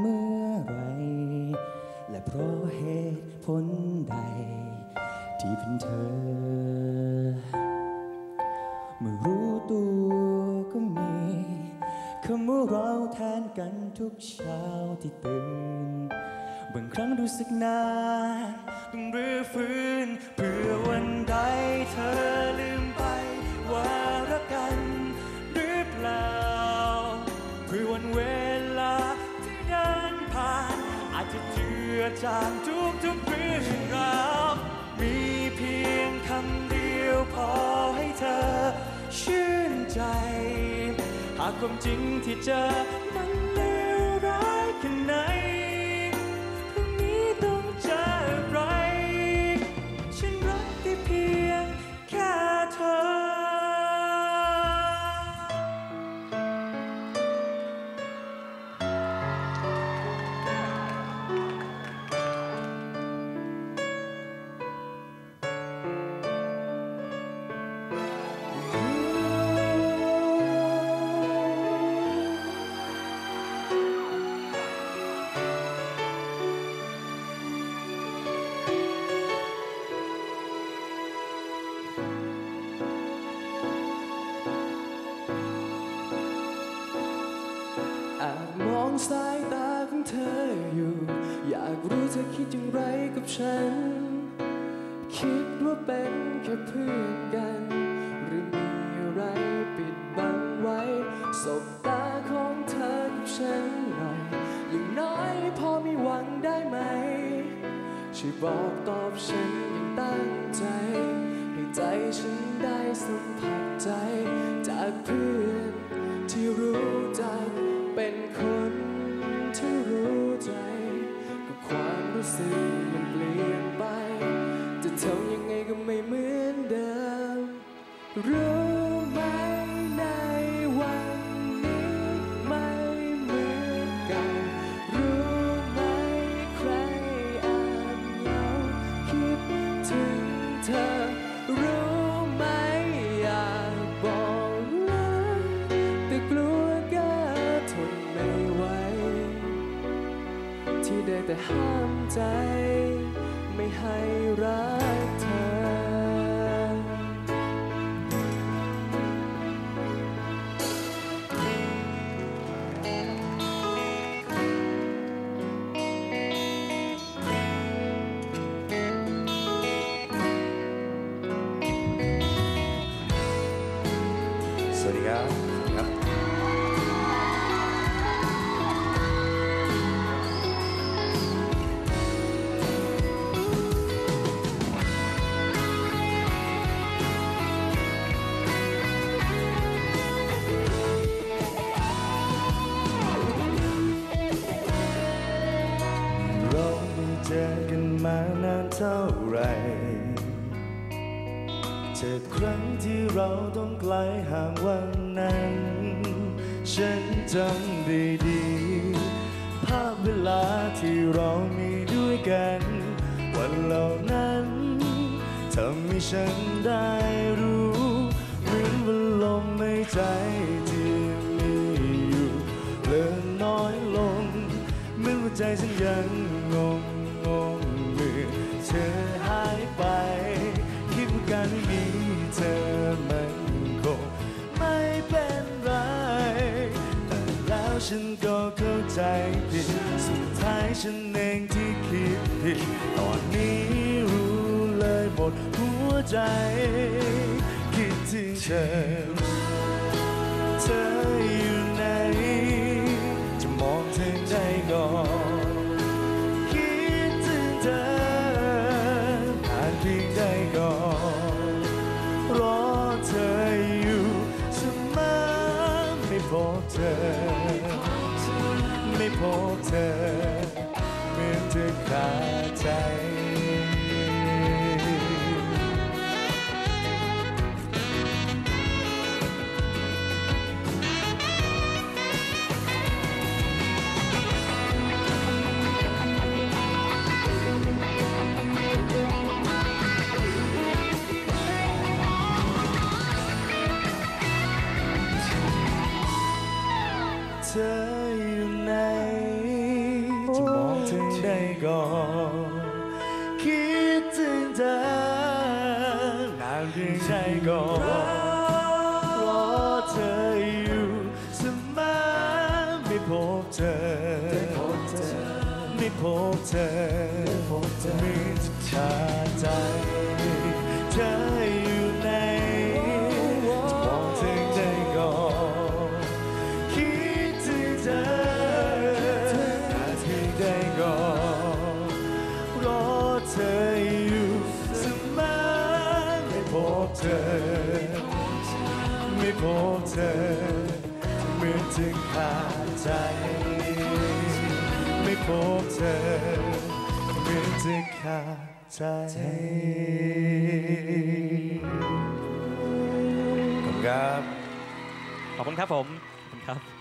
เมื่อไร และเพราะเหตุผลใด ที่เป็นเธอ เมื่อรู้ตัวก็มีคำว่าเราแทนกันทุกเช้าที่ตื่นบางครั้งรู้สึกนานต้องรื้อฟื้นเพื่อวันใดเธอลืม จางทุกทุกเรื่องราวมีเพียงคำเดียวพอให้เธอ ชื่นใจ หากความจริงที่เจอมันเลวร้ายขนาด สายตาของเธออยู่ อยากรู้เธอคิดอย่างไรกับฉัน คิดว่าเป็นแค่เพื่อนกัน หรือมีอะไรปิดบังไว้ สบตาของเธอกับฉันหน่อย อย่างน้อยพอมีหวังได้ไหม ช่วยบอกตอบฉันอย่างตั้งใจ ให้ใจฉันได้สัมผัสใจ จากเพื่อนที่รู้จัก เป็นคน ห้ามใจ ไม่ให้รักเธอ เท่าไรจากครั้งที่เราต้องไกลห่างวันนั้น ฉันจำได้ดี ภาพเวลาที่เรามีด้วยกัน วันเหล่านั้นทำให้ฉันได้รู้เหมือนว่าลมหายใจที่มีอยู่เลื่อนน้อยลงเหมือนว่าใจฉันยังงง ผิด สุดท้ายฉันเองที่คิดผิด ตอนนี้รู้เลยหมดหัวใจ คิดถึงเธอ ใด้ก่อนคิดถึงเธอนานเพียงใดก่อนรอเธออยู่เสมอไม่พบเธอไม่พบเธอไม่พบเธอมีชใจ ธอ ไม่พบเธอเหมือนถึงขาดใจ ไม่พบเธอเหมือนถึงขาดใจขอบคุณครับ ขอบคุณครับผม ขอบคุณครับ